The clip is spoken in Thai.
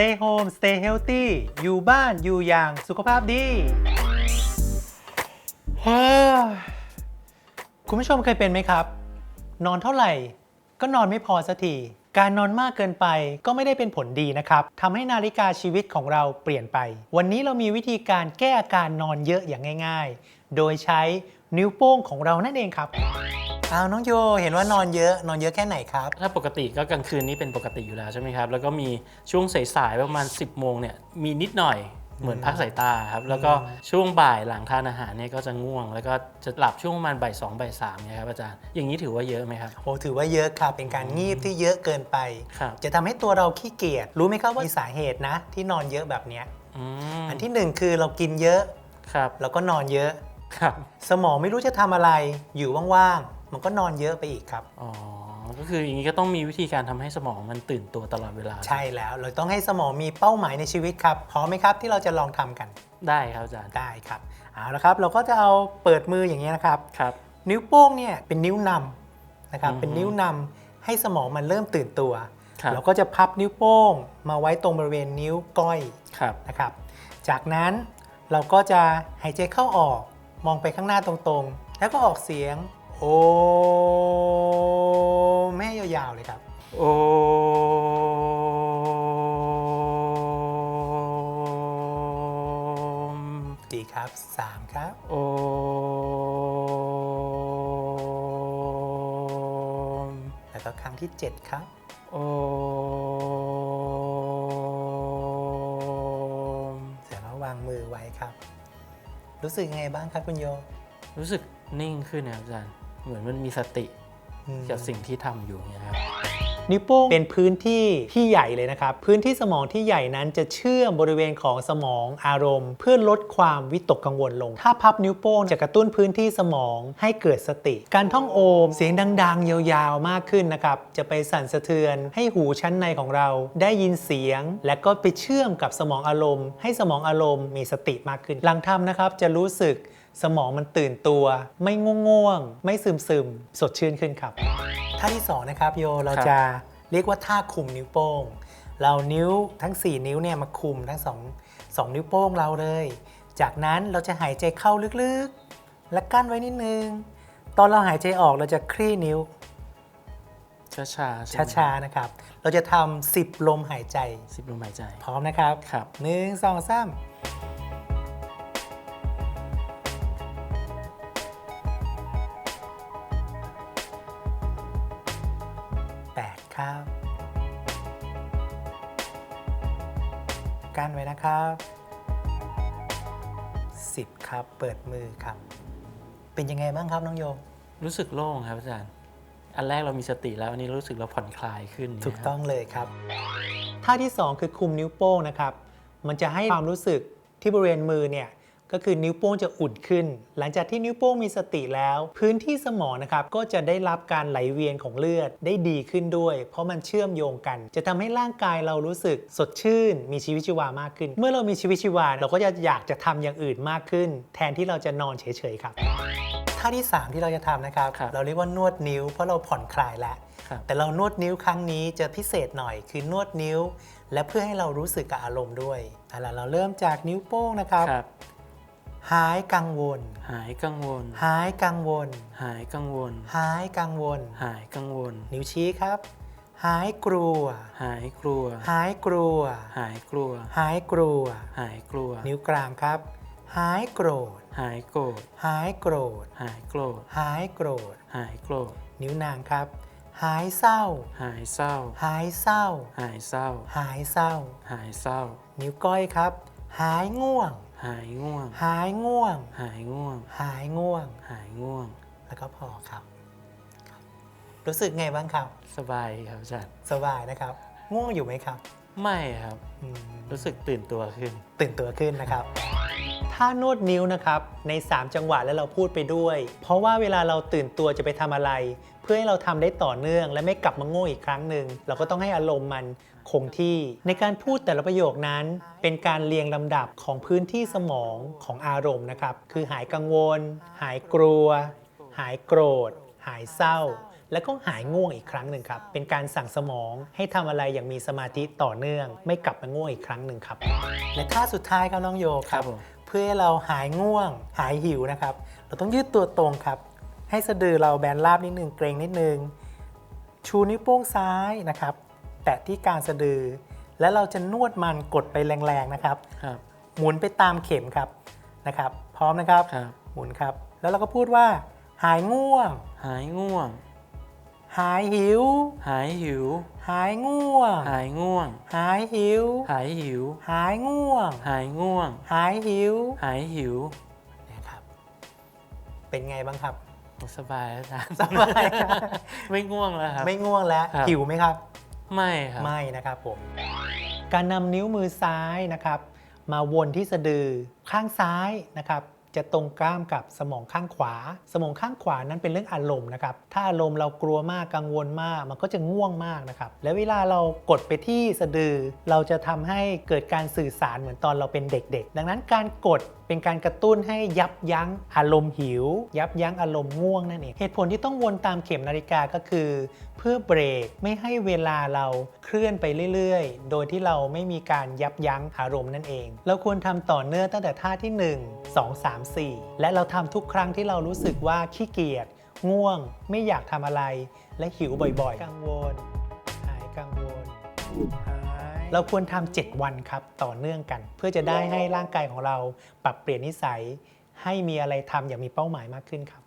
Stay home stay healthy อยู่บ้านอยู่อย่างสุขภาพดีคุณผู้ชมเคยเป็นไหมครับ นอนเท่าไหร่ ก็นอนไม่พอสักทีการนอนมากเกินไปก็ไม่ได้เป็นผลดีนะครับทำให้นาฬิกาชีวิตของเราเปลี่ยนไป วันนี้เรามีวิธีการแก้อาการนอนเยอะอย่างง่าย ๆ โดยใช้นิ้วโป้งของเรานั่นเองครับ อ้าวน้องโยเห็นว่านอนเยอะนอนเยอะแค่ไหนครับ ถ้าปกติก็กลางคืนนี้เป็นปกติอยู่แล้วใช่ไหมครับ แล้วก็มีช่วงสายๆประมาณ 10โมงเนี่ยมีนิดหน่อยเหมือนพักสายตาครับ แล้วก็ช่วงบ่ายหลังทานอาหารเนี่ยก็จะง่วง แล้วก็จะหลับช่วงประมาณบ่ายสองบ่ายสามเนี่ยครับอาจารย์อย่างนี้ถือว่าเยอะไหมครับโอ้ถือว่าเยอะค่ะเป็นการงีบที่เยอะเกินไป ครับจะทำให้ตัวเราขี้เกียจรู้ไหมครับว่ามีสาเหตุนะ ที่นอนเยอะแบบเนี้ยอืมอันที่หนึ่งคือเรากินเยอะ ครับแล้วก็นอนเยอะ ครับ สมองไม่รู้จะทำอะไรอยู่ว่างๆ มันก็นอนเยอะไปอีกครับ อ๋อ ก็คืออย่างนี้ก็ต้องมีวิธีการทำให้สมองมันตื่นตัวตลอดเวลา ใช่แล้วเราต้องให้สมองมีเป้าหมายในชีวิตครับพร้อมไหมครับที่เราจะลองทำกัน ได้ครับอาจารย์ ได้ครับ เอาละครับ เราก็จะเอาเปิดมืออย่างนี้ยนะครับ ครับ นิ้วโป้งเนี่ยเป็นนิ้วนำนะครับอืมเป็นนิ้วนำให้สมองมันเริ่มตื่นตัวครับเราก็จะพับนิ้วโป้งมาไว้ตรงบริเวณนิ้วก้อยครับนะครับ จากนั้นเราก็จะหายใจเข้าออกมองไปข้างหน้าตรงๆ แล้วก็ออกเสียง โอแม่ยาวๆเลยครับ โอ้ดีครับ3ครับ โอแล้วก็ครั้งที่7ครับ โอมเสร็จแล้ววางมือไว้ครับ รู้สึกยังไงบ้างครับคุณโย รู้สึกนิ่งขึ้นนะครับอาจารย์ เหมือนมันมีสติอืมกับสิ่งที่ทำอยู่เนี่ยครับนิ้วโป้งเป็นพื้นที่ที่ใหญ่เลยนะครับ พื้นที่สมองที่ใหญ่นั้นจะเชื่อมบริเวณของสมองอารมณ์ เพื่อลดความวิตกกังวลลง ถ้าพับนิ้วโป้งจะกระตุ้นพื้นที่สมองให้เกิดสติ การท่องโอมเสียงดังๆ ยาวๆมากขึ้นนะครับ จะไปสั่นสะเทือนให้หูชั้นในของเรา ได้ยินเสียง และก็ไปเชื่อมกับสมองอารมณ์ ให้สมองอารมณ์มีสติมากขึ้นหลังทำนะครับจะรู้สึก สมองมันตื่นตัว ไม่ง่วงๆไม่ซึมๆสดชื่นขึ้นครับท่าที่สองนะครับโยเราครับจะเรียกว่าท่าคุมนิ้วโป้ง เรานิ้วทั้ง 4 นิ้วเนี่ยมาคุมทั้ง2 2นิ้วโป้งเราเลย จากนั้นเราจะหายใจเข้าลึกๆ และกั้นไว้นิดนึง ตอนเราหายใจออกเราจะคลี่นิ้วช้าๆใช่ไหมช้าๆนะครับ เราจะทำ10ลมหายใจสิบลมหายใจ พร้อมนะครับครับหนึ่งสองสาม แปดครับกั้นไว้นะครับสิบครับ เปิดมือครับ เป็นยังไงบ้างครับน้องโยรู้สึกโล่งครับอาจารย์ อันแรกเรามีสติแล้วอันนี้รู้สึกเราผ่อนคลายขึ้นถูกต้องเลยครับ ท่าที่ 2 คือคุมนิ้วโป้งนะครับ มันจะให้ความรู้สึกที่บริเวณมือเนี่ย ก็คือนิ้วโป้งจะอุ่นขึ้น หลังจากที่นิ้วโป้งมีสติแล้ว พื้นที่สมองนะครับก็จะได้รับการไหลเวียนของเลือดได้ดีขึ้นด้วย เพราะมันเชื่อมโยงกัน จะทำให้ร่างกายเรารู้สึกสดชื่น มีชีวิตชีวามากขึ้น เมื่อเรามีชีวิตชีวาเราก็จะอยากจะทำอย่างอื่นมากขึ้น แทนที่เราจะนอนเฉยๆครับท่าที่ 3 ที่เราจะทำนะครับครับเราเรียกว่านวดนิ้วเพราะเราผ่อนคลายแล้วครับแต่เรานวดนิ้วครั้งนี้จะพิเศษหน่อยคือนวดนิ้ว และเพื่อให้เรารู้สึกกับอารมณ์ด้วยเอาล่ะเราเริ่มจากนิ้วโป้งนะครับครับ หายกังวล หายกังวล หายกังวล หายกังวล หายกังวล หายกังวล นิ้วชี้ครับ หายกลัว หายกลัว หายกลัว หายกลัว หายกลัว หายกลัว นิ้วกลางครับ หายโกรธ หายโกรธ หายโกรธ หายโกรธ หายโกรธ หายโกรธ นิ้วนางครับ หายเศร้า หายเศร้า หายเศร้า หายเศร้า หายเศร้า หายเศร้า นิ้วก้อยครับ หายง่วง หายง่วง หายง่วง หายง่วง หายง่วง หายง่วง แล้วก็พอครับ รู้สึกไงบ้างครับ สบายครับอาจารย์สบายนะครับ ง่วงอยู่ไหมครับไม่ครับ อืมรู้สึกตื่นตัวขึ้น ตื่นตัวขึ้นนะครับ ถ้านวดนิ้วนะครับใน 3 จังหวะแล้วเราพูดไปด้วย เพราะว่าเวลาเราตื่นตัวจะไปทำอะไร เพื่อให้เราทำได้ต่อเนื่อง และไม่กลับมาโง่อีกครั้งหนึ่งเราก็ต้องให้อารมณ์มัน คงที่ ในการพูดแต่ละประโยคนั้น เป็นการเรียงลำดับของพื้นที่สมองของอารมณ์นะครับ คือหายกังวล หายกลัว หายโกรธ หายเศร้า แล้วก็หายง่วงอีกครั้งหนึ่งครับ เป็นการสั่งสมองให้ทำอะไรอย่างมีสมาธิต่อเนื่อง ไม่กลับมาง่วงอีกครั้งหนึ่งครับ และท่าสุดท้ายครับน้องโยครับผมเพื่อให้เราหายง่วง หายหิวนะครับ เราต้องยืดตัวตรงครับ ให้สะดือเราแบนราบนิดนึงเกรงนิดนึงชูนิ้วโป้งซ้ายนะครับ แตะที่กลางสะดือ แล้วเราจะนวดมันกดไปแรงๆนะครับ ครับ หมุนไปตามเข็มครับนะครับ พร้อมนะครับ ครับ หมุนครับ แล้วเราก็พูดว่า หายง่วง หายง่วง หายหิว หายหิว หายง่วง หายง่วง หายหิว หายหิว หายง่วง หายง่วง หายหิวหายหิว นะครับ เป็นไงบ้างครับ สบายแล้วอาจารย์สบายครับ ไม่ง่วงแล้วครับ ไม่ง่วงแล้วครับ หิวไหมครับ ไม่ครับ ไม่นะครับผม การนำนิ้วมือซ้ายนะครับ มาวนที่สะดือข้างซ้ายนะครับ จะตรงข้ามกับสมองข้างขวา สมองข้างขวานั้นเป็นเรื่องอารมณ์นะครับ ถ้าอารมณ์เรากลัวมากกังวลมาก มันก็จะง่วงมากนะครับ แล้วเวลาเรากดไปที่สะดือ เราจะทำให้เกิดการสื่อสารเหมือนตอนเราเป็นเด็ก ๆ ดังนั้นการกด เป็นการกระตุ้นให้ยับยั้งอารมณ์หิว ยับยั้งอารมณ์ง่วงนั่นเองเหตุผลที่ต้องวนตามเข็มนาฬิกาก็คือ เพื่อเบรกไม่ให้เวลาเราเคลื่อนไปเรื่อยๆ โดยที่เราไม่มีการยับยั้งอารมณ์นั่นเอง เราควรทำต่อเนื่องตั้งแต่ท่าที่ 1 2 3 4 และเราทำทุกครั้งที่เรารู้สึกว่าขี้เกียจง่วง ไม่อยากทำอะไร และหิวบ่อยๆ กังวล หายกังวลหาย เราควรทำ7วันครับต่อเนื่องกัน เพื่อจะได้ให้ร่างกายของเราปรับเปลี่ยนนิสัย ให้มีอะไรทำอย่างมีเป้าหมายมากขึ้นครับ